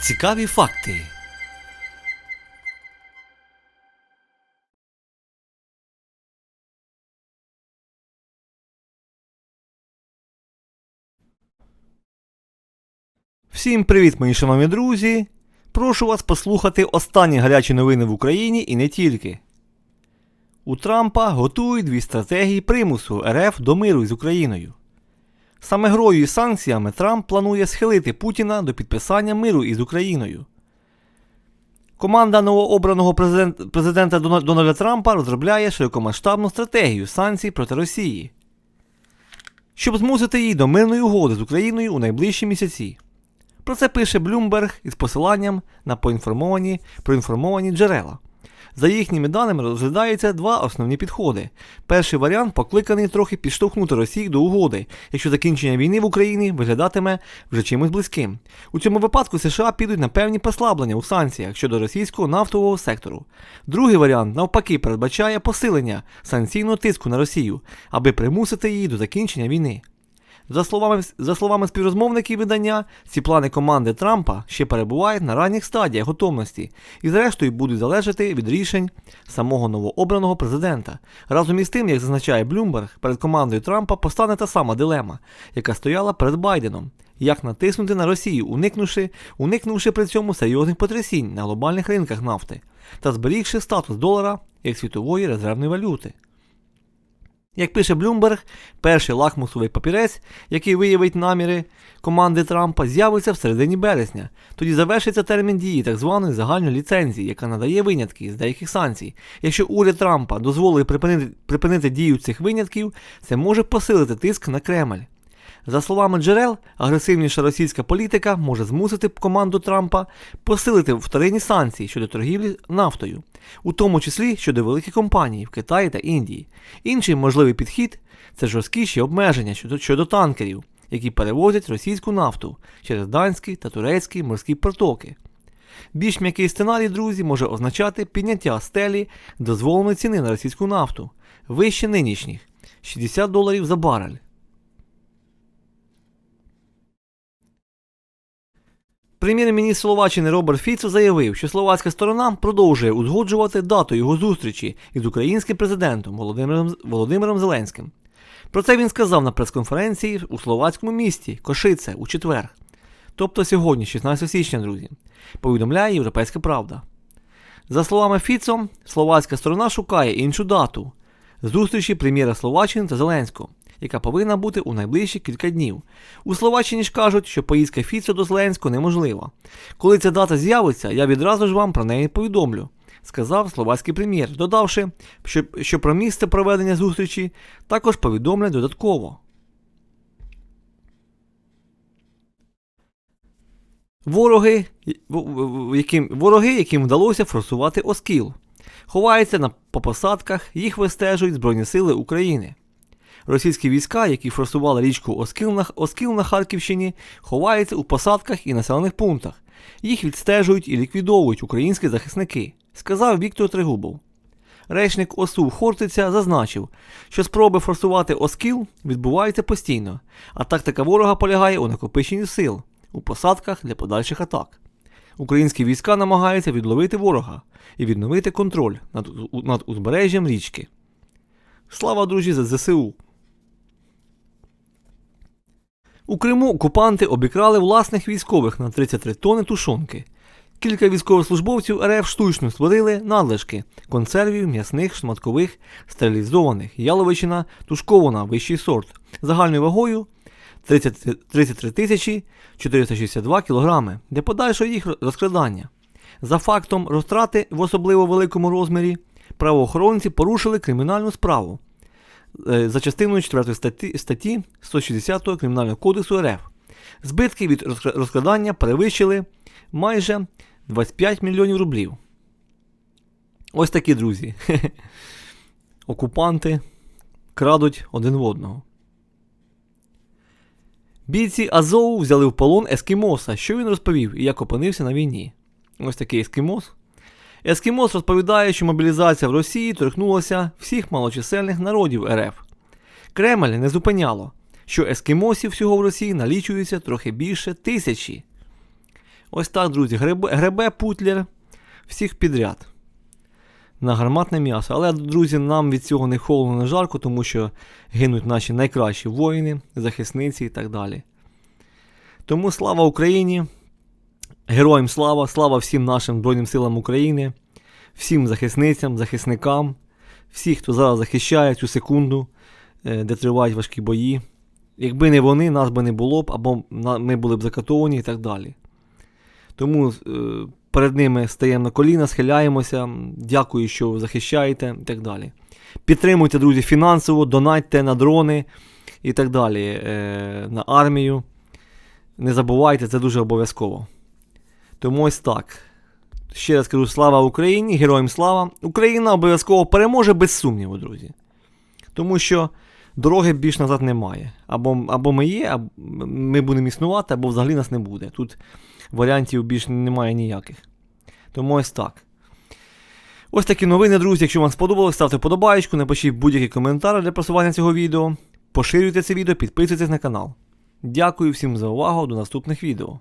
Цікаві факти. Всім привіт, мої шановні друзі! Прошу вас послухати останні гарячі новини в Україні і не тільки. У Трампа готують дві стратегії примусу РФ до миру з Україною. Саме грою і санкціями Трамп планує схилити Путіна до підписання миру із Україною. Команда новообраного президент, президента Дональда Трампа розробляє широкомасштабну стратегію санкцій проти Росії, щоб змусити її до мирної угоди з Україною у найближчі місяці. Про це пише Bloomberg із посиланням на поінформовані, проінформовані джерела. За їхніми даними розглядаються два основні підходи. Перший варіант покликаний трохи підштовхнути Росію до угоди, якщо закінчення війни в Україні виглядатиме вже чимось близьким. У цьому випадку США підуть на певні послаблення у санкціях щодо російського нафтового сектору. Другий варіант, навпаки, передбачає посилення санкційного тиску на Росію, аби примусити її до закінчення війни. За словами, за словами співрозмовників видання, ці плани команди Трампа ще перебувають на ранніх стадіях готовності і, зрештою, будуть залежати від рішень самого новообраного президента. Разом із тим, як зазначає Bloomberg, перед командою Трампа постане та сама дилема, яка стояла перед Байденом. Як натиснути на Росію, уникнувши, уникнувши при цьому серйозних потрясінь на глобальних ринках нафти та зберігши статус долара як світової резервної валюти. Як пише Блюмберг, перший лакмусовий папірець, який виявить наміри команди Трампа, з'явиться в середині березня. Тоді завершиться термін дії так званої загальної ліцензії, яка надає винятки з деяких санкцій. Якщо уряд Трампа дозволить припинити, припинити дію цих винятків, це може посилити тиск на Кремль. За словами джерел, агресивніша російська політика може змусити команду Трампа посилити вторинні санкції щодо торгівлі нафтою, у тому числі щодо великих компаній в Китаї та Індії. Інший можливий підхід це жорсткіші обмеження щодо, щодо танкерів, які перевозять російську нафту через данські та турецькі морські протоки. Більш м'який сценарій, друзі, може означати підняття стелі дозволеної ціни на російську нафту вище нинішніх 60 доларів за барель. Прем'єр-міністр Словаччини Роберт Фіцо заявив, що словацька сторона продовжує узгоджувати дату його зустрічі із українським президентом Володимиром, Володимиром Зеленським. Про це він сказав на прес-конференції у словацькому місті Кошице у четвер. Тобто сьогодні, 16 січня, друзі, повідомляє Європейська Правда. За словами Фіцо, словацька сторона шукає іншу дату зустрічі прем'єра Словаччини та Зеленського, яка повинна бути у найближчі кілька днів. У Словаччині ж кажуть, що поїздка Фіцо до Зеленського неможлива. Коли ця дата з'явиться, я відразу ж вам про неї повідомлю, сказав словацький прем'єр, додавши, що, що про місце проведення зустрічі також повідомлять додатково. Вороги, яким, вороги, яким вдалося форсувати Оскіл, ховаються на, по посадках, їх вистежують Збройні Сили України. Російські війська, які форсували річку Оскіл на, Оскіл на Харківщині, ховаються у посадках і населених пунктах. Їх відстежують і ліквідовують українські захисники, сказав Віктор Тригубов. Речник ОСУ Хортиця зазначив, що спроби форсувати Оскіл відбуваються постійно, а тактика ворога полягає у накопиченні сил у посадках для подальших атак. Українські війська намагаються відловити ворога і відновити контроль над, над узбережжям річки. Слава друзі за ЗСУ! У Криму окупанти обікрали власних військових на 33 тони тушонки. Кілька військовослужбовців РФ штучно створили надлишки консервів м'ясних, шматкових, стерилізованих, яловичина, тушкована, вищий сорт, загальною вагою 33 тисячі 462 кілограми для подальшого їх розкрадання. За фактом розтрати в особливо великому розмірі правоохоронці порушили кримінальну справу за частиною 4 статті, статті 160 Кримінального кодексу РФ. Збитки від розкра- розкрадання перевищили майже 25 мільйонів рублів. Ось такі друзі. Окупанти крадуть один в одного. Бійці Азову взяли в полон ескімоса. Що він розповів і як опинився на війні? Ось такий ескімос. Ескімос розповідає, що мобілізація в Росії торкнулася всіх малочисельних народів РФ. Кремль не зупиняло, що ескімосів всього в Росії налічується трохи більше тисячі. Ось так, друзі, гребе, гребе Путлер всіх підряд на гарматне м'ясо. Але, друзі, нам від цього не холодно, не жарко, тому що гинуть наші найкращі воїни, захисниці і так далі. Тому слава Україні! Героям слава, слава всім нашим Збройним силам України, всім захисницям, захисникам, всі, хто зараз захищає цю секунду, е, де тривають важкі бої. Якби не вони, нас би не було б, або ми були б закатовані і так далі. Тому е, перед ними стаємо на коліна, схиляємося. Дякую, що захищаєте і так далі. Підтримуйте, друзі, фінансово, донатьте на дрони і так далі, е, на армію. Не забувайте, це дуже обов'язково. Тому ось так. Ще раз кажу, слава Україні, героям слава. Україна обов'язково переможе без сумніву, друзі. Тому що дороги більш назад немає. Або, або ми є, або ми будемо існувати, або взагалі нас не буде. Тут варіантів більш немає ніяких. Тому ось так. Ось такі новини, друзі. Якщо вам сподобалось, ставте вподобаєчку, напишіть будь-який коментар для просування цього відео. Поширюйте це відео, підписуйтесь на канал. Дякую всім за увагу, до наступних відео.